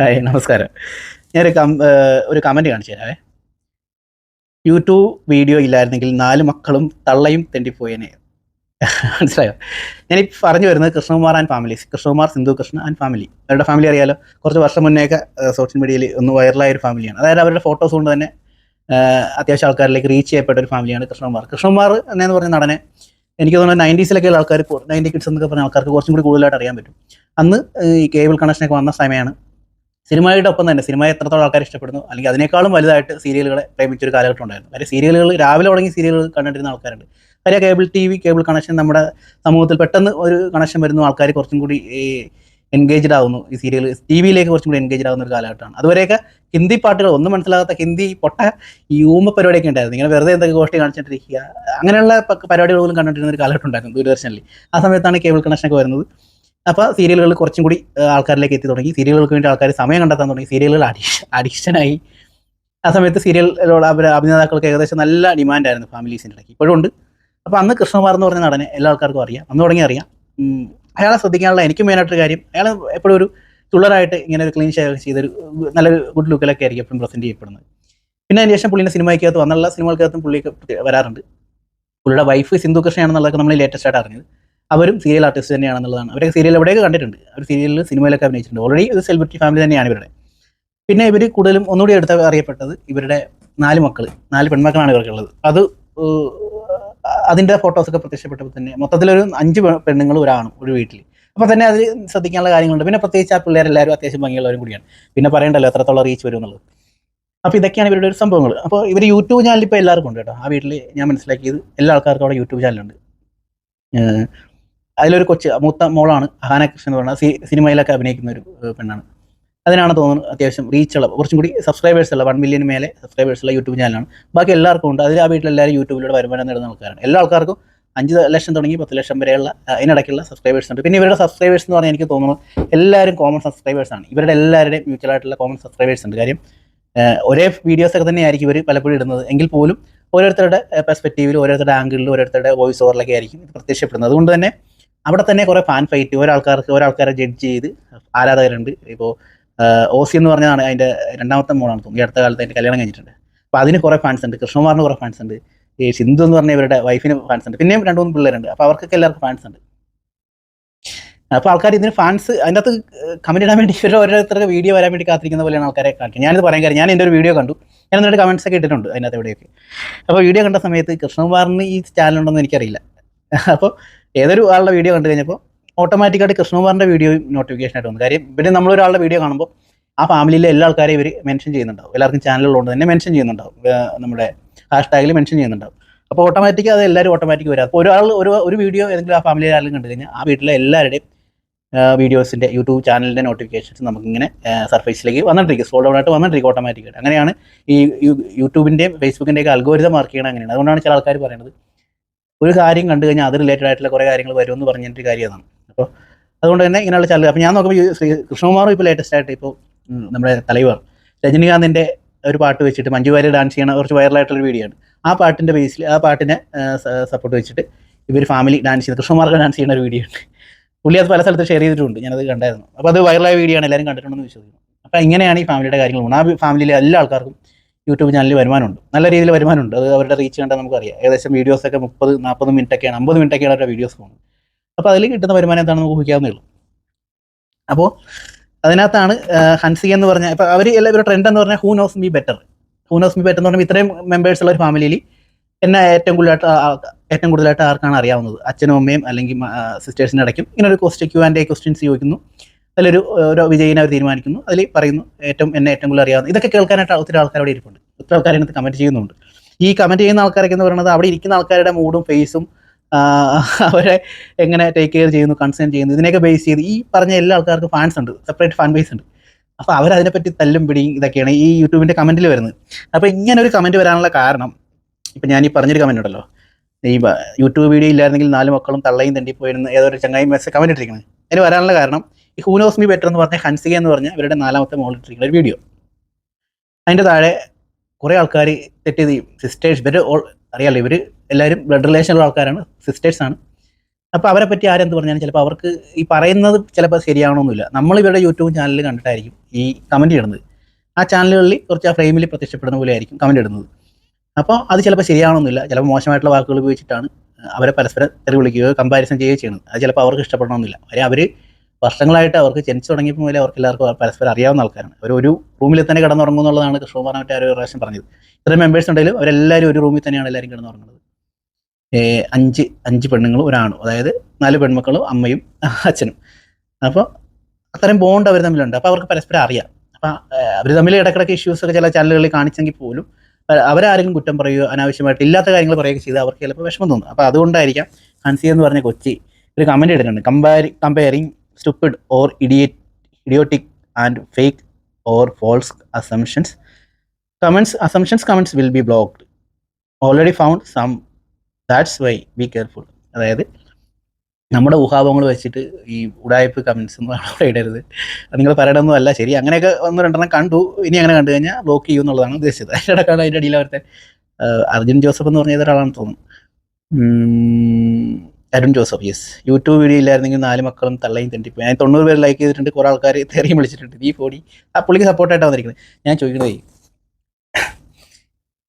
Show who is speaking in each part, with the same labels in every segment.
Speaker 1: Hi നമസ്കാരം. ഞാനൊരു come ഒരു കമന്റ് കാണിച്ചു തരാവേ. യൂട്യൂബ് വീഡിയോ ഇല്ലായിരുന്നെങ്കിൽ നാല് മക്കളും തള്ളയും തെണ്ടിപ്പോയേനെ. മനസ്സിലായോ? ഞാൻ പറഞ്ഞു വരുന്നത് Krishnakumar and families. Krishnakumar Sindhu Krishna and family. അവരുടെ ഫാമിലി അറിയാലോ? കുറച്ച് വർഷം മുന്നേയൊക്കെ സോഷ്യൽ മീഡിയയിൽ ഒന്ന് വൈറലായ ഒരു ഫാമിലിയാണ് അതായത് അവരുടെ ഫോട്ടോസ് കൊണ്ട് തന്നെ അത്യാവശ്യം ആൾക്കാരിലേക്ക് റീച്ച് ചെയ്യപ്പെട്ട ഒരു ഫാമിലിയാണ് കൃഷ്ണകുമാർ. കൃഷ്ണകുമാർ എന്നു പറഞ്ഞ നടനെ എനിക്ക് തോന്നുന്നു നയന്റീസിലൊക്കെ ആൾക്കാർ നയന്റി കിഡ്സ് എന്നൊക്കെ പറഞ്ഞ ആൾക്കാർക്ക് കുറച്ചും കൂടി കൂടുതലായിട്ട് അറിയാൻ പറ്റും. അന്ന് ഈ കേബിൾ കണക്ഷനൊക്കെ വന്ന സമയമാണ് സിനിമയുടെ ഒപ്പം തന്നെ സിനിമയെ എത്രത്തോളം ആൾക്കാർ ഇഷ്ടപ്പെടുന്നു അല്ലെങ്കിൽ അതിനേക്കാളും വലുതായിട്ട് സീരിയലുകളെ പ്രേമിച്ചൊരു കാലഘട്ടം ഉണ്ടായിരുന്നു. കാര്യം സീരിയലുകൾ രാവിലെ തുടങ്ങി സീരിയലുകൾ കണ്ടിരുന്ന ആൾക്കാരുണ്ട്. കാര്യം cable T V cable connection നമ്മുടെ സമൂഹത്തിൽ പെട്ടെന്ന് ഒരു കണക്ഷൻ വരുന്നു ആൾക്കാർ കുറച്ചും കൂടി എൻഗേജ്ഡ് ആവുന്നു ഈ സീരിയൽ. ടി വിയിലേക്ക് കുറച്ചും കൂടി എൻഗേജ്ഡ് ആവുന്ന ഒരു കാലഘട്ടമാണ്. അതുവരെയൊക്കെ ഹിന്ദി പാട്ടുകൾ ഒന്നും മനസ്സിലാകാത്ത ഹിന്ദി പൊട്ട ഈ ഊമ പരിപാടിയൊക്കെ ഉണ്ടായിരുന്നു. ഇങ്ങനെ വെറുതെ എന്തൊക്കെ ഗോഷ്ടി കാണിച്ചിട്ടിരിക്കുക അങ്ങനെയുള്ള പരിപാടികൾ പോലും കണ്ടിട്ടിരുന്ന ഒരു കാലഘട്ടം ഉണ്ടായിരുന്നു ദൂരദർശനിൽ. ആ സമയത്താണ് കേബിൾ കണക്ഷൻ ഒക്കെ വരുന്നത്. അപ്പോൾ സീരിയലുകൾ കുറച്ചും കൂടി ആൾക്കാരിലേക്ക് എത്തി തുടങ്ങി. സീരിയലുകൾക്ക് വേണ്ടി ആൾക്കാർ സമയം കണ്ടെത്താൻ തുടങ്ങി. സീരിയലുകൾ അഡിക്ഷൻ അഡിക്ഷനായി. ആ സമയത്ത് സീരിയലിലുള്ള അഭിനേതാക്കൾക്ക് ഏകദേശം നല്ല ഡിമാൻഡായിരുന്നു ഫാമിലീസിന്റെ ഇടയ്ക്ക് ഇപ്പോഴും ഉണ്ട്. അപ്പോൾ അന്ന് കൃഷ്ണകുമാർ എന്ന് പറഞ്ഞ നടനെ എല്ലാ ആൾക്കാർക്കും അറിയാം. അന്ന് തുടങ്ങി അറിയാം. അയാളെ ശ്രദ്ധിക്കാനുള്ള എനിക്ക് മെയിനായിട്ടൊരു കാര്യം അയാൾ എപ്പോഴും ഒരു തുള്ളറായിട്ട് ഇങ്ങനെ ഒരു ക്ലീൻ ഷേവ് ചെയ്തൊരു നല്ലൊരു ഗുഡ് ലുക്കിലൊക്കെ ആയിരിക്കും എപ്പോഴും പ്രസന്റ് ചെയ്യപ്പെടുന്നത്. പിന്നെ അതിന് ശേഷം പുള്ളിന്റെ സിനിമയ്ക്കകത്ത് വന്നുള്ള സിനിമകൾക്കകത്തും പുള്ളിക്ക് വരാറുണ്ട്. പുള്ളിയുടെ വൈഫ് സിന്ധു കൃഷ്ണയാണെന്നുള്ളതൊക്കെ നമ്മൾ ലേറ്റസ്റ്റ് ആയിട്ട് അറിഞ്ഞത്. അവരും സീരിയൽ ആർട്ടിസ്റ്റ് തന്നെയാണെന്നുള്ളതാണ്. അവരൊക്കെ സീരിയൽ എവിടെയൊക്കെ കണ്ടിട്ടുണ്ട്. അവർ സീരിയലിൽ സിനിമയിലൊക്കെ അഭിനയിച്ചിട്ടുണ്ട്. ഓൾറെഡി ഒരു സെലിബ്രിറ്റി ഫാമിലി തന്നെയാണ് ഇവരുടെ. പിന്നെ ഇവർ കൂടുതലും ഒന്നുകൂടി എടുത്ത അറിയപ്പെട്ടത് ഇവരുടെ നാല് മക്കൾ നാല് പെൺമക്കളാണ് ഇവർക്കുള്ളത് അത് അതിന്റെ ഫോട്ടോസൊക്കെ പ്രത്യക്ഷപ്പെട്ടപ്പോൾ തന്നെ മൊത്തത്തിലൊരു അഞ്ച് പെണ്ണുങ്ങളും ഒരാണും ഒരു വീട്ടിൽ അപ്പോൾ തന്നെ അതിൽ ശ്രദ്ധിക്കാനുള്ള കാര്യങ്ങളുണ്ട്. പിന്നെ പ്രത്യേകിച്ച് ആ പിള്ളേരെല്ലാവരും അത്യാവശ്യം ഭംഗിയുള്ളവരും കൂടിയാണ്. പിന്നെ പറയണ്ടല്ലോ എത്രത്തോളം റീച്ച് വരും എന്നുള്ളത് അപ്പോൾ ഇതൊക്കെയാണ് ഇവരുടെ ഒരു സംഭവങ്ങൾ അപ്പോൾ ഇവർ യൂട്യൂബ് ചാനൽ ഇപ്പോൾ എല്ലാവർക്കും ഉണ്ട് കേട്ടോ. ആ വീട്ടിൽ ഞാൻ മനസ്സിലാക്കിയത് എല്ലാ ആൾക്കാർക്കും അവിടെ യൂട്യൂബ് ചാനലുണ്ട് അതിലൊരു കൊച്ച് മൂത്ത മോളാണ് അഹാന കൃഷ്ണൻ എന്ന് പറഞ്ഞാൽ സിനിമയിലൊക്കെ അഭിനയിക്കുന്ന ഒരു പെണ്ണാണ്. അതിനാണ് തോന്നുന്നത് അത്യാവശ്യം റീച്ചുള്ള കുറച്ചും കൂടി സബ്സ്ക്രൈബേഴ്സ് ഉള്ള വൺ മില്യൺ മേലെ സബ്സ്ക്രൈബേഴ്സ് ഉള്ള യൂട്യൂബ് ചാനലാണ് ബാക്കി എല്ലാവർക്കും ഉണ്ട്. അതിൽ ആ വീട്ടിലെല്ലാവരും യൂട്യൂബിലൂടെ വരുമാനം നേടുന്ന ആൾക്കാരാണ്. എല്ലാ ആൾക്കാർക്കും അഞ്ച് ലക്ഷം തുടങ്ങി പത്ത് ലക്ഷം വരെയുള്ള അതിനിടയ്ക്കുള്ള സബ്സ്ക്രൈബേഴ്സ് ഉണ്ട്. പിന്നെ ഇവരുടെ സബ്സ്ക്രൈബേഴ്സ് എന്ന് പറഞ്ഞാൽ എനിക്ക് തോന്നുന്നു എല്ലാവരും കോമൺ സബ്സ്ക്രൈബേഴ്സ് ആണ്. ഇവരുടെ എല്ലാവരുടെയും മ്യൂച്വൽ ആയിട്ടുള്ള കോമൺ സബ്സ്ക്രൈബേഴ്സ് ഉണ്ട്. കാര്യം ഒരേ വീഡിയോസ് ഒക്കെ തന്നെ ആയിരിക്കും ഇവർ പലപ്പോഴും ഇടുന്നത്. എങ്കിൽ പോലും ഓരോരുത്തരുടെ പെർസ്പെക്റ്റീവിൽ ഓരോരുത്തരുടെ ആംഗിളിൽ ഓരോരുത്തരുടെ വോയിസ് ഓവറിലൊക്കെ ആയിരിക്കും പ്രത്യക്ഷപ്പെടുന്നത്. അതുകൊണ്ട് തന്നെ അവിടെ തന്നെ കുറേ ഫാൻ ഫൈറ്റ് ഒരാൾക്കാർക്ക് ഒരാൾക്കാരെ ജഡ്ജ് ചെയ്ത് ആരാധകരുണ്ട്. ഇപ്പോൾ ഓസി എന്ന് പറഞ്ഞതാണ് അതിന്റെ രണ്ടാമത്തെ മോളാണ് തോന്നുന്നു. ഈ അടുത്ത കാലത്ത് അതിന്റെ കല്യാണം കഴിഞ്ഞിട്ടുണ്ട്. അപ്പോൾ അതിന് കുറേ ഫാൻസ് ഉണ്ട്. കൃഷ്ണകുമാറിന് കുറേ ഫാൻസ് ഉണ്ട്. ഈ സിന്ധു എന്ന് പറഞ്ഞ ഇവരുടെ വൈഫിന് ഫാൻസ് ഉണ്ട്. പിന്നെയും രണ്ട് മൂന്ന് പിള്ളേരുണ്ട്. അപ്പോൾ അവർക്കൊക്കെ എല്ലാവർക്കും ഫാൻസ് ഉണ്ട്. അപ്പോൾ ആൾക്കാർ ഇതിന് ഫാൻസ് അതിന്റെ അകത്ത് കമന്റ് ഇടാൻ വേണ്ടി ഇവരുടെ ഓരോരുത്തരുടെ വീഡിയോ വരാൻ വേണ്ടി കാത്തിരിക്കുന്ന പോലെയാണ് ആൾക്കാരെ കാണിക്കുന്നത്. ഞാനിത് പറയാൻ കാര്യം ഞാൻ എന്റെ ഒരു വീഡിയോ കണ്ടു. ഞാൻ എന്നിട്ട് കമൻസ് ഒക്കെ ഇട്ടിട്ടുണ്ട് അതിനകത്ത് എവിടെയൊക്കെ. അപ്പോൾ വീഡിയോ കണ്ട സമയത്ത് കൃഷ്ണകുമാറിന് ഈ ചാനലുണ്ടെന്ന് എനിക്കറിയില്ല. അപ്പോൾ ഏതൊരു ആളുടെ വീഡിയോ കണ്ടു കഴിഞ്ഞപ്പോൾ ഓട്ടോമാറ്റിക്കായിട്ട് കൃഷ്ണകുമാറിന്റെ വീഡിയോയും നോട്ടിഫിക്കേഷൻ ആയിട്ട് വന്നു. കാര്യം പിന്നെ നമ്മളൊരാളുടെ വീഡിയോ കാണുമ്പോൾ ആ ഫാമിലിയിലെ എല്ലാ ആൾക്കാരെയും ഇവർ മെൻഷൻ ചെയ്യുന്നുണ്ടാവും. എല്ലാവർക്കും ചാനലുള്ളതുകൊണ്ട് തന്നെ മെൻഷൻ ചെയ്യുന്നുണ്ടാവും. നമ്മുടെ ഹാഷ്ടാഗിൽ മെൻഷൻ ചെയ്യുന്നുണ്ടാവും. അപ്പോൾ ഓട്ടോമാറ്റിക് അത് എല്ലാവരും ഓട്ടോമാറ്റിക് വരാം. അപ്പോൾ ഒരാൾ ഒരു ഒരു വീഡിയോ ഏതെങ്കിലും ആ ഫാമിലിയിൽ ആരെങ്കിലും കണ്ടു കഴിഞ്ഞാൽ ആ വീട്ടിലെ എല്ലാവരുടെയും വീഡിയോസിന്റെ യൂട്യൂബ് ചാനലിന്റെ നോട്ടിഫിക്കേഷൻസ് നമുക്കിങ്ങനെ സർഫേസിലേക്ക് വന്നിട്ടിരിക്കും. സ്ക്രോൾ ഡൗൺ ആയിട്ട് വന്നിട്ടിരിക്കും ഓട്ടോമാറ്റിക്കായിട്ട് അങ്ങനെയാണ് ഈ യൂട്യൂബിന്റെയും ഫേസ്ബുക്കിന്റെയൊക്കെ അൽഗോരിതം മാർക്ക് ചെയ്യണം അങ്ങനെയാണ്. അതുകൊണ്ടാണ് ചില ആൾക്കാർ പറയുന്നത് ഒരു കാര്യം കണ്ടു കഴിഞ്ഞാൽ അത് റിലേറ്റഡ് ആയിട്ടുള്ള കുറേ കാര്യങ്ങൾ വരുമെന്ന് പറഞ്ഞിട്ട് കാര്യമാണ് അപ്പോൾ അതുകൊണ്ട് തന്നെ ഇങ്ങനെയുള്ള ചാനൽ അപ്പോൾ ഞാൻ നോക്കുമ്പോൾ ശ്രീ കൃഷ്ണകുമാറും ഇപ്പോൾ ലേറ്റസ്റ്റ് ആയിട്ട് ഇപ്പോൾ നമ്മുടെ തലൈവർ രജനികാന്തിന്റെ ഒരു പാട്ട് വെച്ചിട്ട് മഞ്ജു വാര്യർ ഡാൻസ് ചെയ്യണ കുറച്ച് വൈറലായിട്ടുള്ള വീഡിയോ ആണ്. ആ പാട്ടിന്റെ ബേസിൽ ആ പാട്ടിനെ സപ്പോർട്ട് വെച്ചിട്ട് ഇവർ ഫാമിലി ഡാൻസ് ചെയ്യുന്ന കൃഷ്ണകുമാർക്ക് ഡാൻസ് ചെയ്യുന്ന ഒരു വീഡിയോ ഉണ്ട് പുള്ളി അത് പല സ്ഥലത്ത് ഷെയർ ചെയ്തിട്ടുണ്ട് ഞാനത് കണ്ടായിരുന്നു. അപ്പോൾ അത് വൈറലായ വീഡിയോ ആണ് എല്ലാവരും കണ്ടിട്ടുണ്ടെന്ന് വിശ്വസിക്കുന്നു. അപ്പോൾ ഇങ്ങനെയാണ് ഈ ഫാമിലിയുടെ കാര്യങ്ങൾ ആ ഫാമിലിയിലെ എല്ലാ ആൾക്കാർക്കും യൂട്യൂബ് ചാനലിൽ വരുമാനമുണ്ട്. നല്ല രീതിയിൽ വരുമാനമുണ്ട്. അത് അവരുടെ റീച്ച് കണ്ടാൽ നമുക്കറിയാം. ഏകദേശം വീഡിയോസൊക്കെ മുപ്പത് നാൽപ്പത് മിനിറ്റൊക്കെയാണ്. അമ്പത് മിനിറ്റൊക്കെയാണ് അവരുടെ വീഡിയോസ് പോകുന്നത്. അപ്പോൾ അതിൽ കിട്ടുന്ന വരുമാനം എന്താണ് നമുക്ക് ഊഹിക്കാവുന്നേ ഉള്ളൂ. അപ്പോൾ അതിനകത്താണ് ഹൻസി എന്ന് പറഞ്ഞാൽ ഇപ്പോൾ അവർ എല്ലാവരും ട്രെൻഡ് എന്ന് പറഞ്ഞാൽ who knows me better who knows me better എന്ന് പറഞ്ഞാൽ ഇത്രയും മെമ്പേഴ്സ് ഉള്ള ഒരു ഫാമിലിയിൽ എന്നെ ഏറ്റവും കൂടുതലായിട്ട് ഏറ്റവും കൂടുതലായിട്ട് ആർക്കാണ് അറിയാവുന്നത്? അച്ഛനും അമ്മയും അല്ലെങ്കിൽ സിസ്റ്റേഴ്സിന്റെ ഇടയ്ക്കും. ഇങ്ങനെ ഒരു question Q and A questions ചോദിക്കുന്നു. അതിലൊരു ഓരോ വിജയിനെ അവർ തീരുമാനിക്കുന്നു. അതിൽ പറയുന്നു ഏറ്റവും എന്നെ ഏറ്റവും കൂടുതൽ അറിയാവുന്ന ഇതൊക്കെ കേൾക്കാനായിട്ട് ഒത്തിരി ആൾക്കാർ അവിടെ ഇരിപ്പുണ്ട്. ഒത്തിരി ആൾക്കാർ ഇതിനകത്ത് കമന്റ് ചെയ്യുന്നുണ്ട്. ഈ കമന്റ് ചെയ്യുന്ന ആൾക്കാരൊക്കെ എന്ന് പറയുന്നത് അവിടെ ഇരിക്കുന്ന ആൾക്കാരുടെ മൂഡും ഫേസും അവരെ എങ്ങനെ ടേക്ക് കെയർ ചെയ്യുന്നു കൺസേൺ ചെയ്യുന്നു ഇതിനെയൊക്കെ ബേസ് ചെയ്ത് ഈ പറഞ്ഞ എല്ലാ ആൾക്കാർക്കും ഫാൻസ് ഉണ്ട് സെപ്പറേറ്റ് ഫാൻ ബേസ് ഉണ്ട്. അപ്പോൾ അവരതിനെപ്പറ്റി തല്ലും പിടിയും ഇതൊക്കെയാണ് ഈ യൂട്യൂബിന്റെ കമന്റിൽ വരുന്നത്. അപ്പോൾ ഇങ്ങനെ ഒരു കമന്റ് വരാനുള്ള കാരണം ഇപ്പം ഞാൻ ഈ പറഞ്ഞൊരു കമന്റ് ഉണ്ടല്ലോ. ഈ യൂട്യൂബ് വീഡിയോ ഇല്ലായിരുന്നെങ്കിൽ നാല് മക്കളും തള്ളയും തണ്ടിപ്പോയിരുന്ന ഏതോ ഒരു ചങ്ങായി മെസ്സേജ് കമന്റ് ഇട്ടിരിക്കുന്നത് അതിന് വരാനുള്ള കാരണം ഈ ഹൂനോസ് മീ ബെറ്റർ എന്ന് പറഞ്ഞ ഹൻസിക എന്ന് പറഞ്ഞ ഇവരുടെ നാലാമത്തെ മോളിട്ടിരിക്കുന്ന ഒരു വീഡിയോ അതിന്റെ താഴെ കുറേ ആൾക്കാർ തെറ്റ് ചെയ്ത് സിസ്റ്റേഴ്സ് ഇവർ അറിയാലോ ഇവർ എല്ലാവരും ബ്ലഡ് റിലേഷൻ ഉള്ള ആൾക്കാരാണ് സിസ്റ്റേഴ്സ് ആണ്. അപ്പോൾ അവരെ പറ്റി ആരെന്ത് പറഞ്ഞാലും ചിലപ്പോൾ അവർക്ക് ഈ പറയുന്നത് ചിലപ്പോൾ ശരിയാണോന്നുമില്ല നമ്മൾ ഇവരുടെ യൂട്യൂബ് ചാനലിൽ കണ്ടിട്ടായിരിക്കും ഈ കമന്റ് ഇടുന്നത്. ആ ചാനലുകളിൽ കുറച്ച് ആ ഫ്രെയിമിൽ പ്രത്യക്ഷപ്പെടുന്ന പോലെ ആയിരിക്കും കമന്റ് ഇടുന്നത്. അപ്പോൾ അത് ചിലപ്പോൾ ശരിയാണോന്നില്ല ചിലപ്പോൾ മോശമായിട്ടുള്ള വാക്കുകൾ ഉപയോഗിച്ചിട്ടാണ് അവരെ പരസ്പരം തെറി വിളിക്കുകയോ കമ്പാരിസൺ ചെയ്യുകയോ ചെയ്യുന്നത്. അത് ചിലപ്പോൾ അവർക്ക് ഇഷ്ടപ്പെടണമെന്നില്ല അവരെ അവർ വർഷങ്ങളായിട്ട് അവർക്ക് ജനിച്ചു തുടങ്ങിയപ്പോൾ മുതലേ അവർക്ക് എല്ലാവർക്കും പരസ്പരം അറിയാവുന്ന ആൾക്കാരാണ്. അവർ ഒരു റൂമിൽ തന്നെ കിടന്നുറങ്ങും എന്നുള്ളതാണ് ആ ഒരു പ്രാവശ്യം പറഞ്ഞത്. ഇത്രയും മെമ്പേഴ്സ് ഉണ്ടെങ്കിലും അവരെല്ലാവരും ഒരു റൂമിൽ തന്നെയാണ് എല്ലാവരും കിടന്നുറങ്ങുന്നത്. അഞ്ച് അഞ്ച് പെണ്ണുങ്ങളും ഒരാണും. അതായത് നാല് പെൺമക്കളും അമ്മയും അച്ഛനും. അപ്പോൾ അത്രയും ബോണ്ട് അവർ തമ്മിലുണ്ട്. അപ്പോൾ അവർക്ക് പരസ്പരം അറിയാം. അപ്പോൾ അവർ തമ്മിൽ ഇടയ്ക്കിടയ്ക്ക് ഇഷ്യൂസ് ഒക്കെ ചില ചാനലുകളിൽ കാണിച്ചെങ്കിൽ പോലും അവരാരെങ്കിലും കുറ്റം പറയുകയോ അനാവശ്യമായിട്ട് ഇല്ലാത്ത കാര്യങ്ങൾ പറയുകയൊക്കെ ചെയ്ത് അവർക്ക് ചിലപ്പോൾ വിഷമം തോന്നും. അപ്പോൾ അതുകൊണ്ടായിരിക്കാം ഹൻസി എന്ന് പറഞ്ഞ കൊച്ചി ഒരു കമന്റ് ഇട്ടിട്ടുണ്ട് compare comparing stupid or idiot idiotic and fake or false assumptions comments assumptions comments will be blocked already found some that's why be careful അതായത് നമ്മുടെ ഊഹാഭങ്ങൾ വെച്ചിട്ട് ഈ ഉടായ്പ് കമൻസ് ഒന്നും അവിടെ ഇടരുത്. അത് നിങ്ങൾ പറയണമെന്നും അല്ല. ശരി അങ്ങനെയൊക്കെ ഒന്ന് രണ്ടെണ്ണം കണ്ടു. ഇനി അങ്ങനെ കണ്ടു കഴിഞ്ഞാൽ ബ്ലോക്ക് ചെയ്യും എന്നുള്ളതാണ് ഉദ്ദേശിച്ചത്. അതിന്റെ ഇടക്കാണ് അതിന്റെ അടിയിൽ അവരുടെ അർജുൻ ജോസഫ് എന്ന് പറഞ്ഞ ഒരാളാണെന്ന് തോന്നുന്നു. Arun Joseph yes YouTube video ഇല്ലായിരുന്നെങ്കിൽ നാല് മക്കളും തള്ളയും തെണ്ടിപ്പോയി. ഞാൻ തൊണ്ണൂറ് പേര് ലൈക്ക് ചെയ്തിട്ടുണ്ട് കുറേ ആൾക്കാർ തെറിയും വിളിച്ചിട്ടുണ്ട്. ഈ ഫോഡി ആ പുള്ളിക്ക് സപ്പോർട്ടായിട്ടാണ് വന്നിരിക്കുന്നത്. ഞാൻ ചോദിക്കുന്നത്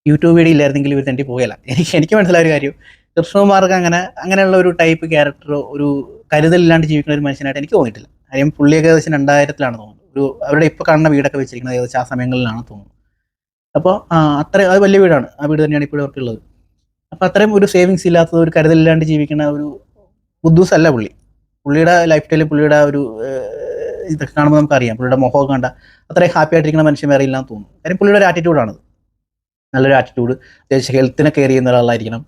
Speaker 1: യൂട്യൂബ് വീഡിയോ ഇല്ലായിരുന്നെങ്കിൽ ഇവർ തെണ്ടി പോകല എനിക്ക് എനിക്ക് മനസ്സിലായ ഒരു കാര്യം. കൃഷ്ണകുമാർക്ക് അങ്ങനെ അങ്ങനെയുള്ള ഒരു ടൈപ്പ് ക്യാരക്ടറോ ഒരു കരുതലില്ലാണ്ട് ജീവിക്കുന്ന ഒരു മനുഷ്യനായിട്ട് എനിക്ക് തോന്നിയിട്ടില്ല. കാര്യം പുള്ളിയൊക്കെ ഏകദേശം രണ്ടായിരത്തിലാണ് തോന്നുന്നത്. ഒരു അവരുടെ ഇപ്പോൾ കാണുന്ന വീടൊക്കെ വെച്ചിരിക്കുന്നത് ഏകദേശം ആ സമയങ്ങളിലാണ് തോന്നുന്നത്. അപ്പോൾ അത്ര അത് വലിയ വീടാണ്. ആ വീട് തന്നെയാണ് ഇപ്പോഴും അവർക്കുള്ളത്. അപ്പോൾ അത്രയും ഒരു സേവിങ്സ് ഇല്ലാത്തത് ഒരു കരുതലില്ലാണ്ട് ജീവിക്കുന്ന ഒരു ബുദ്ധൂസ് അല്ല പുള്ളി. പുള്ളിയുടെ ലൈഫ് സ്റ്റൈലിൽ പുള്ളിയുടെ ഒരു ഇതൊക്കെ കാണുമ്പോൾ നമുക്കറിയാം. പുള്ളിയുടെ മുഖമൊക്കെ കണ്ട അത്രയും ഹാപ്പി ആയിട്ടിരിക്കുന്ന മനുഷ്യൻ വേറെ ഇല്ലാന്ന് തോന്നുന്നു. കാര്യം പുള്ളിയുടെ ഒരു ആറ്റിറ്റ്യൂഡാണത് നല്ലൊരു ആറ്റിറ്റ്യൂഡ് അത്യാവശ്യം ഹെൽത്തിനെ കെയർ ചെയ്യുന്ന ഒരാളായിരിക്കണം.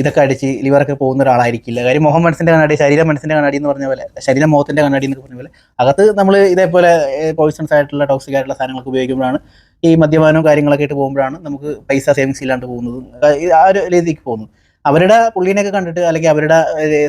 Speaker 1: ഇതൊക്കെ അടിച്ച് ലിവറൊക്കെ പോകുന്ന ഒരാളായിരിക്കില്ല. കാര്യം മുഖം മനസ്സിന്റെ കണ്ണാടി ശരീരം മനസ്സിന്റെ കണ്ണാടി എന്ന് പറഞ്ഞ പോലെ ശരീരം മുഖത്തിന്റെ കണ്ണാടി എന്ന് പറഞ്ഞ പോലെ അകത്ത് നമ്മൾ ഇതേപോലെ പോയിസൺസ് ആയിട്ടുള്ള ടോക്സിക് ആയിട്ടുള്ള സാധനങ്ങളൊക്കെ ഉപയോഗിക്കുമ്പോഴാണ് ഈ മദ്യപാനവും കാര്യങ്ങളൊക്കെ ആയിട്ട് പോകുമ്പോഴാണ് നമുക്ക് പൈസ സേവിങ്സ് ഇല്ലാണ്ട് പോകുന്നത്. ആ ഒരു രീതിക്ക് പോകുന്നു അവരുടെ പുള്ളീനെയൊക്കെ കണ്ടിട്ട് അല്ലെങ്കിൽ അവരുടെ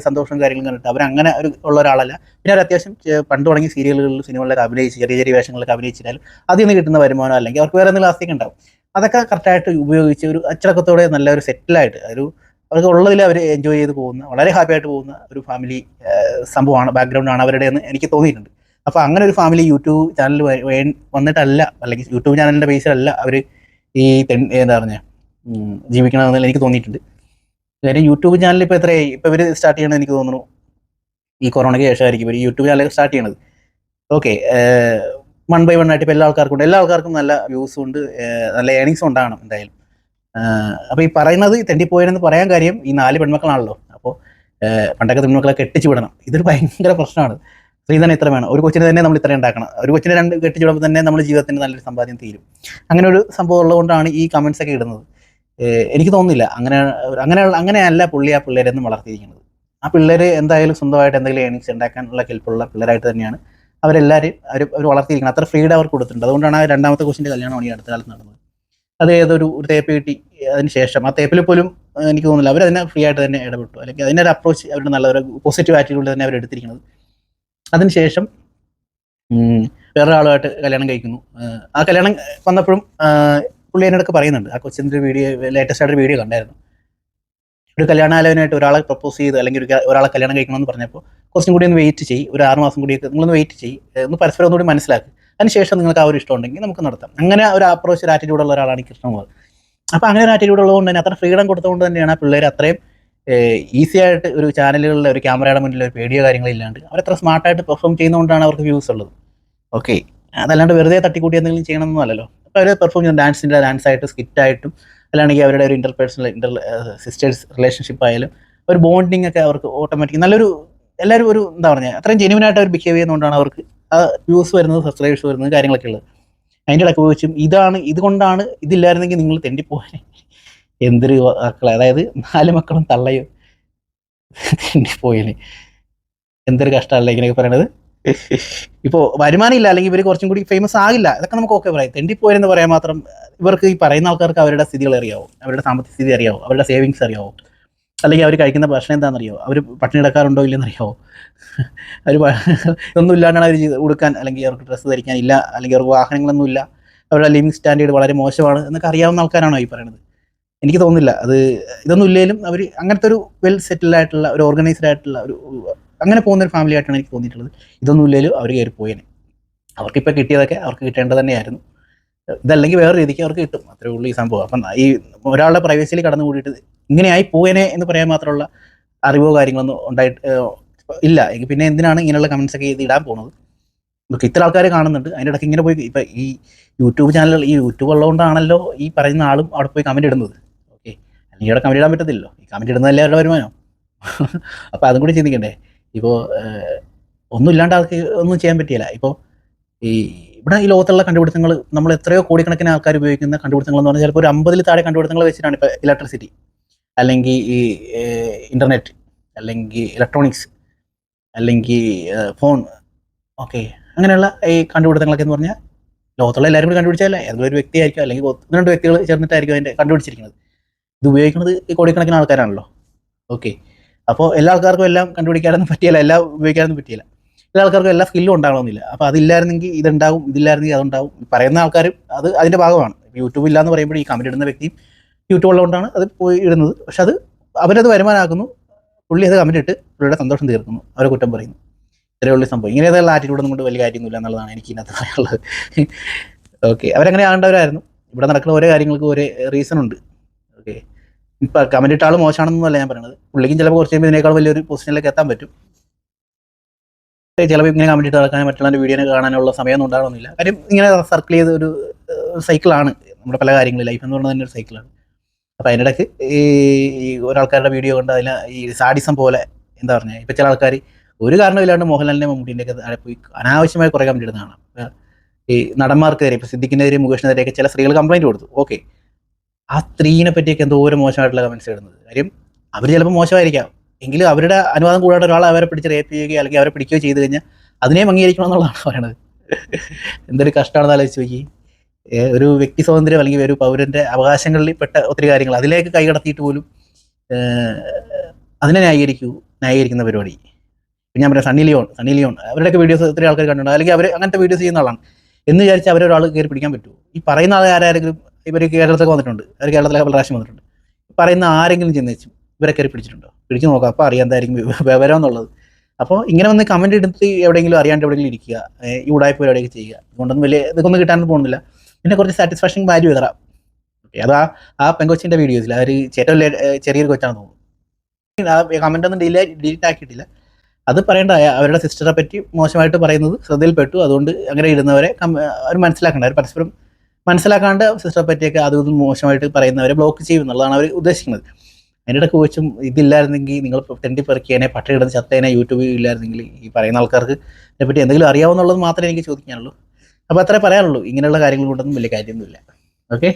Speaker 1: സന്തോഷവും കാര്യങ്ങളും കണ്ടിട്ട് അവരങ്ങനെ ഒരു ഉള്ള ഒരാളല്ല. പിന്നെ അവർ അത്യാവശ്യം പണ്ട് തുടങ്ങി സീരിയലുകളിൽ സിനിമകളിലൊക്കെ അഭിനയിച്ച് ചെറിയ ചെറിയ വേഷങ്ങളിലൊക്കെ അഭിനയിച്ചാലും അതിൽ നിന്ന് കിട്ടുന്ന വരുമാനം അല്ലെങ്കിൽ അവർക്ക് വേറെ എന്തെങ്കിലും ആസ്തിക്ക് ഉണ്ടാവും. അതൊക്കെ കറക്റ്റായിട്ട് ഉപയോഗിച്ച് ഒരു അച്ചടക്കത്തോടെ നല്ല ഒരു സെറ്റിലായിട്ട് ഒരു അവർക്ക് ഉള്ളതിൽ അവർ എൻജോയ് ചെയ്ത് പോകുന്ന വളരെ ഹാപ്പി ആയിട്ട് പോകുന്ന ഒരു ഫാമിലി സംഭവമാണ് ബാക്ക്ഗ്രൗണ്ടാണ് അവരുടെ എന്ന് എനിക്ക് തോന്നിയിട്ടുണ്ട്. അപ്പോൾ അങ്ങനെ ഒരു ഫാമിലി യൂട്യൂബ് ചാനൽ വന്നിട്ടല്ല. അല്ലെങ്കിൽ യൂട്യൂബ് ചാനലിന്റെ ബേസിലല്ല അവർ ഈ തെൺ- എന്താ പറഞ്ഞ ജീവിക്കണമെന്ന് എനിക്ക് തോന്നിയിട്ടുണ്ട്. കാര്യം യൂട്യൂബ് ചാനൽ ഇപ്പോൾ എത്രയായി? ഇപ്പോൾ ഇവർ സ്റ്റാർട്ട് ചെയ്യണമെന്ന് എനിക്ക് തോന്നുന്നു. ഈ കൊറോണയ്ക്ക് ശേഷമായിരിക്കും ഇവർ യൂട്യൂബ് ചാനൽ സ്റ്റാർട്ട് ചെയ്യണത്. ഓക്കെ വൺ ബൈ വൺ ആയിട്ട് ഇപ്പോൾ എല്ലാ ആൾക്കാർക്കും ഉണ്ട്. എല്ലാ ആൾക്കാർക്കും നല്ല വ്യൂസും ഉണ്ട്. നല്ല ഏണിങ്സും ഉണ്ടാകണം എന്തായാലും. അപ്പോൾ ഈ പറയുന്നത് തെണ്ടിപ്പോയെന്ന് പറയാൻ കാര്യം ഈ നാല് പെൺമക്കളാണല്ലോ. അപ്പോൾ പണ്ടൊക്കെ പെൺമക്കളെ കെട്ടിച്ചു വിടണം. ഇതൊരു ഭയങ്കര പ്രശ്നമാണ്. സ്ത്രീധനം ഇത്ര വേണം. ഒരു കൊച്ചിന് തന്നെ നമ്മൾ ഇത്രയും ഉണ്ടാക്കണം. ഒരു കൊച്ചിനെ രണ്ട് കെട്ടിച്ചു വിടുമ്പോൾ തന്നെ നമ്മുടെ ജീവിതത്തിന് നല്ലൊരു സമ്പാദ്യം തീരും. അങ്ങനെ ഒരു സംഭവം ഉള്ളതുകൊണ്ടാണ് ഈ കമൻസ് ഒക്കെ ഇടുന്നത്. എനിക്ക് തോന്നുന്നില്ല. അങ്ങനെ അങ്ങനെ അങ്ങനെയല്ല പുള്ളി ആ പിള്ളേരെന്നും വളർത്തിയിരിക്കുന്നത്. ആ പിള്ളേർ എന്തായാലും സ്വന്തമായിട്ട് എന്തെങ്കിലും ഏണിങ്സ് ഉണ്ടാക്കാനുള്ള കെൽപ്പുള്ള പിള്ളേരായിട്ട് തന്നെയാണ് അവരെല്ലാവരും അവർ അവർ വളർത്തിയിരിക്കുന്നത്. അത്ര ഫ്രീഡം അവർക്ക് കൊടുത്തിട്ടുണ്ട്. അതുകൊണ്ടാണ് ആ രണ്ടാമത്തെ കൊച്ചിന്റെ കല്യാണമാണ് ഈ അടുത്ത കാലത്ത് നടന്നത്. അത് ഏതൊരു ഒരു തേപ്പ് കിട്ടി അതിന് ശേഷം. ആ തേപ്പിൽ പോലും എനിക്ക് തോന്നുന്നില്ല. അവർ അതിനെ ഫ്രീ ആയിട്ട് തന്നെ ഇടപെട്ടു. അല്ലെങ്കിൽ അതിന്റെ ഒരു അപ്രോച്ച് അവരുടെ നല്ല ഒരു പോസിറ്റീവ് ആറ്റിറ്റ്യൂഡിൽ തന്നെ അവർ എടുത്തിരിക്കുന്നത്. അതിനുശേഷം വേറൊരാളുമായിട്ട് കല്യാണം കഴിക്കുന്നു. ആ കല്യാണം വന്നപ്പോഴും പുള്ളി എന്നോടൊക്കെ പറയുന്നുണ്ട്. ആ കൊച്ചിന്റെ വീഡിയോ ലേറ്റസ്റ്റ് ആയിട്ട് വീഡിയോ കണ്ടായിരുന്നു. ഒരു കല്യാണാലോചനയായിട്ട് ഒരാളെ പ്രപ്പോസ് ചെയ്ത് അല്ലെങ്കിൽ ഒരു ഒരാളെ കല്യാണം കഴിക്കണമെന്ന് പറഞ്ഞപ്പോൾ കുറച്ചും കൂടി ഒന്ന് വെയിറ്റ് ചെയ്യും. ഒരു ആറ് മാസം കൂടിയൊക്കെ നിങ്ങളൊന്ന് വെയിറ്റ് ചെയ്യും. ഒന്ന് പരസ്പരം ഒന്നുകൂടി മനസ്സിലാക്കി. അതിനുശേഷം നിങ്ങൾക്ക് ആ ഒരു ഇഷ്ടം ഉണ്ടെങ്കിൽ നമുക്ക് നടത്താം. അങ്ങനെ ഒരു അപ്രോച്ച് ഒരു ആറ്റിറ്റ്യൂഡ് ഉള്ള ഒരാളാണ് കൃഷ്ണകുമാർ. അപ്പോൾ അങ്ങനെ ഒരു ആറ്റിറ്റ്യൂഡ് ഉള്ളതുകൊണ്ട് തന്നെ അത്ര ഫ്രീഡം കൊടുത്തുകൊണ്ട് തന്നെയാണ് ആ പിള്ളേർ അത്രയും ഈസി ആയിട്ട് ഒരു ചാനലുകളിൽ ഒരു ക്യാമറയുടെ മുന്നിൽ ഒരു പേടിയോ കാര്യങ്ങളില്ലാണ്ട് അവരത്ര സ്മാർട്ടായിട്ട് പെർഫോം ചെയ്യുന്നതുകൊണ്ടാണ് അവർക്ക് വ്യൂസ് ഉള്ളത്. ഓക്കെ അതല്ലാണ്ട് വെറുതെ തട്ടിക്കൂട്ടി എന്തെങ്കിലും ചെയ്യണമെന്നല്ലോ അപ്പോൾ അവർ പെർഫോം ചെയ്യുന്ന ഡാൻസിന്റെ ഡാൻസ് ആയിട്ട് സ്കിറ്റായിട്ടും അല്ലാണെങ്കിൽ അവരുടെ ഒരു ഇന്റർപേഴ്സണൽ ഇന്റർ സിസ്റ്റേഴ്സ് റിലേഷൻഷിപ്പ് ആയാലും ഒരു ബോണ്ടിങ് ഒക്കെ അവർക്ക് ഓട്ടോമാറ്റിക് നല്ലൊരു എല്ലാവരും ഒരു എന്താ പറയുക അത്രയും ജെനുവൻ ആയിട്ട് അവർ ബിഹേവ് ചെയ്യുന്നതുകൊണ്ടാണ് അവർക്ക് ആ വ്യൂസ് വരുന്നത് സബ്സ്ക്രൈബേഴ്സ് വരുന്നത് കാര്യങ്ങളൊക്കെ ഉള്ളത്. അതിന്റെ ഇടയ്ക്ക് ചോദിച്ചും ഇതാണ് ഇതുകൊണ്ടാണ് ഇതില്ലായിരുന്നെങ്കിൽ നിങ്ങൾ തെണ്ടിപ്പോകാൻ എന്തൊരു മക്കളെ അതായത് നാല് മക്കളും തള്ളയും. തെണ്ടിപ്പോയില്ലേ എന്തൊരു കഷ്ടമല്ലേ ഇങ്ങനെയൊക്കെ പറയണത്. ഇപ്പോൾ വരുമാനം ഇല്ല അല്ലെങ്കിൽ ഇവർ കുറച്ചും കൂടി ഫേമസ് ആകില്ല. ഇതൊക്കെ നമുക്ക് ഓക്കെ പറയാം. തെണ്ടിപ്പോയെന്ന് പറയാൻ മാത്രം ഇവർക്ക് ഈ പറയുന്ന ആൾക്കാർക്ക് അവരുടെ സ്ഥിതികൾ അറിയാവോ. അവരുടെ സാമ്പത്തിക സ്ഥിതി അറിയാവോ. അവരുടെ സേവിങ്സ് അറിയാവോ. അല്ലെങ്കിൽ അവർ കഴിക്കുന്ന ഭക്ഷണം എന്താണെന്ന് അറിയാവോ അവർ പട്ടിണി കിടക്കാറുണ്ടോ ഇല്ലെന്ന് അറിയാവോ അവർ ഇതൊന്നും ഇല്ലാണ്ടാണ് അവർ ഉടുക്കാൻ അല്ലെങ്കിൽ അവർക്ക് ഡ്രസ്സ് ധരിക്കാൻ ഇല്ല അല്ലെങ്കിൽ അവർക്ക് വാഹനങ്ങളൊന്നുമില്ല അവരുടെ ലിവിങ് സ്റ്റാൻഡേർഡ് വളരെ മോശമാണ് എന്നൊക്കെ അറിയാവുന്ന ആൾക്കാരാണോ ഈ പറയുന്നത് എനിക്ക് തോന്നുന്നില്ല. അത് ഇതൊന്നും ഇല്ലെങ്കിലും അവർ അങ്ങനത്തെ ഒരു വെൽ സെറ്റിൽഡ് ആയിട്ടുള്ള ഒരു ഓർഗനൈസ്ഡ് ആയിട്ടുള്ള ഒരു അങ്ങനെ പോകുന്ന ഒരു ഫാമിലി ആയിട്ടാണ് എനിക്ക് തോന്നിയിട്ടുള്ളത്. ഇതൊന്നും ഇല്ലെങ്കിലും അവർ കയറി പോയേനെ. അവർക്കിപ്പോൾ കിട്ടിയതൊക്കെ അവർക്ക് കിട്ടേണ്ടത് തന്നെയായിരുന്നു. ഇതല്ലെങ്കിൽ വേറെ രീതിക്ക് അവർക്ക് കിട്ടും. അത്രേ ഉള്ളൂ ഈ സംഭവം. അപ്പം ഈ ഒരാളുടെ പ്രൈവസിയിൽ കടന്നു കൂടിയിട്ട് ഇങ്ങനെയായി പോയേനെ എന്ന് പറയാൻ മാത്രമുള്ള അറിവോ കാര്യങ്ങളൊന്നും ഉണ്ടായിട്ട് ഇല്ല. എങ്കിൽ പിന്നെ എന്തിനാണ് ഇങ്ങനെയുള്ള കമൻസ് ഒക്കെ ഇത് ഇടാൻ പോകുന്നത് നമുക്ക് ഇത്ര ആൾക്കാർ കാണുന്നുണ്ട്. അതിന്റെ ഇടയ്ക്ക് ഇങ്ങനെ പോയി ഇപ്പം ഈ യൂട്യൂബ് ചാനലുകൾ ഈ യൂട്യൂബ് ഉള്ളതുകൊണ്ടാണല്ലോ ഈ പറയുന്ന ആളും അവിടെ പോയി കമന്റ് ഇടുന്നത്. അല്ലെങ്കിൽ ഇവിടെ കമന്റ് ഇടാൻ പറ്റത്തില്ലല്ലോ. ഈ കമന്റ് ഇടുന്നതല്ലേ അവരുടെ വരുമാനം. അപ്പോൾ അതും കൂടി ചിന്തിക്കണ്ടേ. ഇപ്പോൾ ഒന്നും ഇല്ലാണ്ട് ആൾക്ക് ഒന്നും ചെയ്യാൻ പറ്റിയില്ല. ഇപ്പോൾ ഈ ഇവിടെ ഈ ലോകത്തുള്ള കണ്ടുപിടുത്തങ്ങൾ നമ്മൾ എത്രയോ കോടിക്കണക്കിന് ആൾക്കാർ ഉപയോഗിക്കുന്ന കണ്ടുപിടുത്തങ്ങൾ എന്ന് പറഞ്ഞാൽ ചിലപ്പോൾ ഒരു അമ്പതിൽ താഴെ കണ്ടുപിടുത്തങ്ങൾ വെച്ചിട്ടാണ് ഇപ്പോൾ ഇലക്ട്രിസിറ്റി അല്ലെങ്കിൽ ഈ ഇന്റർനെറ്റ് അല്ലെങ്കിൽ ഇലക്ട്രോണിക്സ് അല്ലെങ്കിൽ ഫോൺ ഓക്കെ അങ്ങനെയുള്ള ഈ കണ്ടുപിടുത്തങ്ങളൊക്കെ എന്ന് പറഞ്ഞാൽ ലോകത്തുള്ള എല്ലാവരും കൂടി കണ്ടുപിടിച്ചാലേ ഏതൊരു വ്യക്തിയായിരിക്കും അല്ലെങ്കിൽ ഒന്ന് രണ്ട് വ്യക്തികൾ ചേർന്നിട്ടായിരിക്കും അതിന്റെ കണ്ടുപിടിച്ചിരിക്കുന്നത്. ഇത് ഉപയോഗിക്കുന്നത് കോടിക്കണക്കിന് ആൾക്കാരാണല്ലോ. ഓക്കെ അപ്പോൾ എല്ലാ ആൾക്കാർക്കും എല്ലാം കണ്ടുപിടിക്കാനൊന്നും പറ്റിയില്ല എല്ലാം ഉപയോഗിക്കാനൊന്നും പറ്റിയില്ല. എല്ലാ ആൾക്കാർക്കും എല്ലാ സ്കില്ലും ഉണ്ടാകണമെന്നില്ല അപ്പോൾ അതില്ലായിരുന്നെങ്കിൽ ഇതുണ്ടാവും ഇതില്ലായിരുന്നെങ്കിൽ അതുണ്ടാവും. പറയുന്ന ആൾക്കാർ അത് അതിന്റെ ഭാഗമാണ്. യൂട്യൂബ് ഇല്ലാന്ന് പറയുമ്പോൾ ഈ കമന്റ് ഇടുന്ന വ്യക്തിയും യൂട്യൂബ് ഉള്ളതുകൊണ്ടാണ് അത് പോയി ഇടുന്നത്. പക്ഷെ അത് അവരത് വരുമാനമാക്കുന്നു. പുള്ളി അത് കമന്റ് ഇട്ട് പുള്ളിയുടെ സന്തോഷം തീർക്കുന്നു. അവരെ കുറ്റം പറയുന്നു. ഇത്രയേ ഉള്ളൂ സംഭവം. ഇങ്ങനെയുള്ള ആറ്റിറ്റ്യൂഡൊന്നും കൊണ്ട് വലിയ കാര്യമൊന്നുമില്ല എന്നുള്ളതാണ് എനിക്ക് ഇതിനകത്ത് പറയാനുള്ളത്. ഓക്കെ അവരങ്ങനെ ആകേണ്ടവരായിരുന്നു. ഇവിടെ നടക്കുന്ന ഓരോ കാര്യങ്ങൾക്കും ഒരേ റീസൺ ഉണ്ട്. ഓക്കെ ഇപ്പം കമന്റ് ഇട്ട ആൾ മോശമാണെന്നല്ല ഞാൻ പറയുന്നത് പുള്ളിക്കും ചിലപ്പോൾ കുറച്ച് കഴിയുമ്പോൾ ഇതിനേക്കാൾ വലിയൊരു പൊസിഷനിലേക്ക് എത്താൻ പറ്റും. ചിലപ്പോൾ ഇങ്ങനെ കമന്റ് ഇട്ട് നടക്കാൻ മറ്റുള്ളവരുടെ വീഡിയോ കാണാനുള്ള സമയമൊന്നും ഉണ്ടാകണമെന്നില്ല കാര്യം ഇങ്ങനെ സർക്കിൾ ചെയ്ത ഒരു സൈക്കിളാണ് നമ്മുടെ പല കാര്യങ്ങളും. ലൈഫ് എന്ന് പറയുന്നത് തന്നെ ഒരു സൈക്കിളാണ് അപ്പോൾ അതിനിടയ്ക്ക് ഈ ഒരാൾക്കാരുടെ വീഡിയോ കണ്ട് അതിൽ ഈ സാഡിസം പോലെ എന്താ പറഞ്ഞാൽ ഇപ്പം ചില ആൾക്കാർ ഒരു കാരണമില്ലാണ്ട് മോഹൻലാലിന്റെ മമ്മൂട്ടിന്റെ ഒക്കെ പോയി അനാവശ്യമായി കുറേ കമന്റ് ഇടുന്നതാണ്. ഈ നടന്മാർക്കെതിരെ ഇപ്പോൾ സിദ്ദിഖിനെതിരെ മുകേഷിനെതിരെയൊക്കെ ചില സ്ത്രീകൾ കംപ്ലൈന്റ് കൊടുത്തു. ഓക്കെ ആ സ്ത്രീനെ പറ്റിയൊക്കെ എന്തോരം മോശമായിട്ടുള്ള കമൻസ് ഇടുന്നത്. കാര്യം അവർ ചിലപ്പോൾ മോശമായിരിക്കാം. എങ്കിലും അവരുടെ അനുവാദം കൂടാതെ ഒരാൾ അവരെ പിടിച്ച് റേപ്പ് ചെയ്യുകയോ അല്ലെങ്കിൽ അവരെ പിടിക്കുകയോ ചെയ്തു കഴിഞ്ഞാൽ അതിനെയും അംഗീകരിക്കണം എന്നുള്ളതാണ് പറയണത്. എന്തൊരു കഷ്ടമാണെന്ന് ആലോചിച്ച് നോക്കി. ഒരു വ്യക്തി സ്വാതന്ത്ര്യം അല്ലെങ്കിൽ ഒരു പൗരന്റെ അവകാശങ്ങളിൽ പെട്ട ഒത്തിരി കാര്യങ്ങൾ അതിലേക്ക് കൈകടത്തിയിട്ട് പോലും അതിനെ ന്യായീകരിക്കൂ ന്യായീകരിക്കുന്ന പരിപാടി. ഞാൻ പറയാം സണ്ണി ലിയോൺ സണ്ണി ലിയോൺ. അവരുടെയൊക്കെ വീഡിയോസ് ഒത്തിരി ആൾക്കാർ കണ്ടിട്ടുണ്ട്. അല്ലെങ്കിൽ അവർ അങ്ങനത്തെ വീഡിയോസ് ചെയ്യുന്ന ആളാണ്. എന്ന് വിചാരിച്ച് അവരൊരാൾ കയറി പിടിക്കാൻ പറ്റുമോ? ഈ പറയുന്ന ആൾ ആരാരെങ്കിലും ഇവർ കേരളത്തിലേക്ക് വന്നിട്ടുണ്ട്. അവർ കേരളത്തിലെ പല പ്രാവശ്യം വന്നിട്ടുണ്ട്. പറയുന്ന ആരെങ്കിലും ചെന്ന് ഇവരൊക്കെ ഇവരെ കയറി പിടിച്ചിട്ടുണ്ടോ? പിടിച്ച് നോക്കാം. അപ്പോൾ അറിയാം എന്തായിരിക്കും വിവരം എന്നുള്ളത്. അപ്പോൾ ഇങ്ങനെ വന്ന് കമന്റ് എടുത്ത് എവിടെയെങ്കിലും അറിയാണ്ട് എവിടെയെങ്കിലും ഇരിക്കുക. ഈ ഉടായ്പ എവിടെയൊക്കെ ചെയ്യുക. അതുകൊണ്ടൊന്നും വലിയ ഇതൊന്നും കിട്ടാനൊന്നും പോകുന്നില്ല. പിന്നെ കുറച്ച് സാറ്റിസ്ഫാക്ഷൻ വാല്യൂ ഓക്കെ അത് ആ പെങ്കൊച്ചിന്റെ വീഡിയോസിൽ ഒരു ചേട്ടൻ ചെറിയൊരു കൊച്ചാണ് തോന്നുന്നു. ആ കമന്റ് ഒന്നും ഡിലേ ഡിലീറ്റ് ആക്കിയിട്ടില്ല. അത് പറയേണ്ട അവരുടെ സിസ്റ്ററെ പറ്റി മോശമായിട്ട് പറയുന്നത് ശ്രദ്ധയിൽപ്പെട്ടു. അതുകൊണ്ട് അങ്ങനെ ഇടുന്നവരെ അവർ മനസ്സിലാക്കേണ്ട. അവർ പരസ്പരം മനസ്സിലാക്കാണ്ട് സിസ്റ്ററെ പറ്റിയൊക്കെ അതും മോശമായിട്ട് പറയുന്നവരെ ബ്ലോക്ക് ചെയ്യും എന്നുള്ളതാണ് അവർ ഉദ്ദേശിക്കുന്നത്. അതിന്റെ ഇടയ്ക്ക് ചോദിച്ചും ഇതില്ലായിരുന്നെങ്കിൽ നിങ്ങൾ തെണ്ടി പെറുക്കിയേനെ പട്ടി കിടന്ന് ചത്തേനെ യൂട്യൂബിൽ ഇല്ലായിരുന്നെങ്കിൽ ഈ പറയുന്ന ആൾക്കാർക്ക് ഇതിനെപ്പറ്റി എന്തെങ്കിലും അറിയാവുന്നുള്ളത് മാത്രമേ എനിക്ക് ചോദിക്കാനുള്ളൂ. അപ്പോൾ അത്രേ പറയാനുള്ളൂ. ഇങ്ങനെയുള്ള കാര്യങ്ങൾ കൊണ്ടൊന്നും വലിയ കാര്യമൊന്നുമില്ല. ഓക്കെ